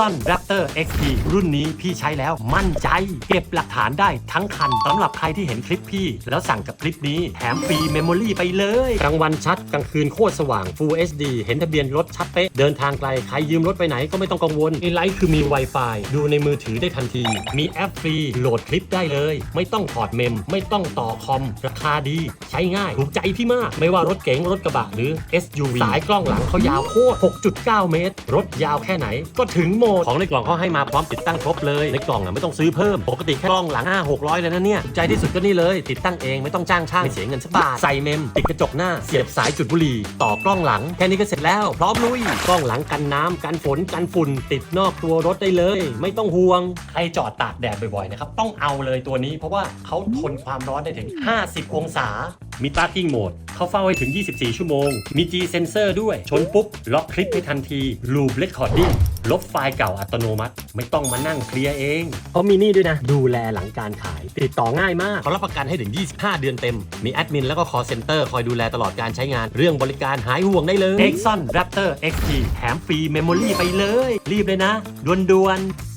Exxon Raptor XP รุ่นนี้พี่ใช้แล้วมั่นใจ เก็บหลักฐานได้ทั้งคันสำหรับใครที่เห็นคลิปพี่ แล้วสั่งกับคลิปนี้แถมฟรีเมมโมรี่ไปเลยกลางวันชัดกลางคืนโคตรสว่าง Full HD เห็นทะเบียนรถชัดเป๊ะเดินทางไกลใครยืมรถไปไหนก็ไม่ต้องกังวลไอไลท์คือมี Wi-Fi ดูในมือถือได้ทันที มีแอปฟรีโหลดคลิปได้เลย ไม่ต้องถอดเมม ไม่ต้องต่อคอม ราคาดี ใช้ง่ายถูกใจพี่มาก ไม่ว่ารถเก๋งรถกระบะหรือ SUV สายกล้องหลังเขายาวโคตร 6.9 เมตร รถยาวแค่ไหนก็ถึงหมดของในกล่องเขาให้มาพร้อมติดตั้งครบเลย ในกล่องอะไม่ต้องซื้อเพิ่ม ปกติแค่กล้องหลัง5 600เลยนะเนี่ย ใจที่สุดก็นี่เลย ติดตั้งเองไม่ต้องจ้างช่างไม่เสียเงินสักบาท ใส่เมม ติดกระจกหน้า เสียบสายจุดบุหรี่ ต่อกล้องหลัง แค่นี้ก็เสร็จแล้ว พร้อมลุย กล้องหลังกันน้ำกันฝนกันฝุ่น ติดนอกตัวรถได้เลย ไม่ต้องห่วง ใครจอดตากแดดบ่อยๆนะครับ ต้องเอาเลยตัวนี้ เพราะว่าเขาทนความร้อนได้ถึง 50 องศา มี Parking Mode เขาเฝ้าให้ถึง 24 ชั่วโมง มี G Sensor ด้วย ชนปุ๊บ ล็อกคลิปให้ทันที Loop Recording ลบไฟล์เก่าอัตโนมัติ ไม่ต้องมานั่งเคลียร์เอง เขามีนี่ด้วยนะ ดูแลหลังการขาย ติดต่อง่ายมาก เขารับประกันให้ถึง 25 เดือนเต็ม มีแอดมินแล้วก็ call center คอยดูแลตลอดการใช้งาน เรื่องบริการหายห่วงได้เลย Exxon Raptor XT แถมฟรีเมมโมรี่ไปเลย รีบเลยนะด่วนๆ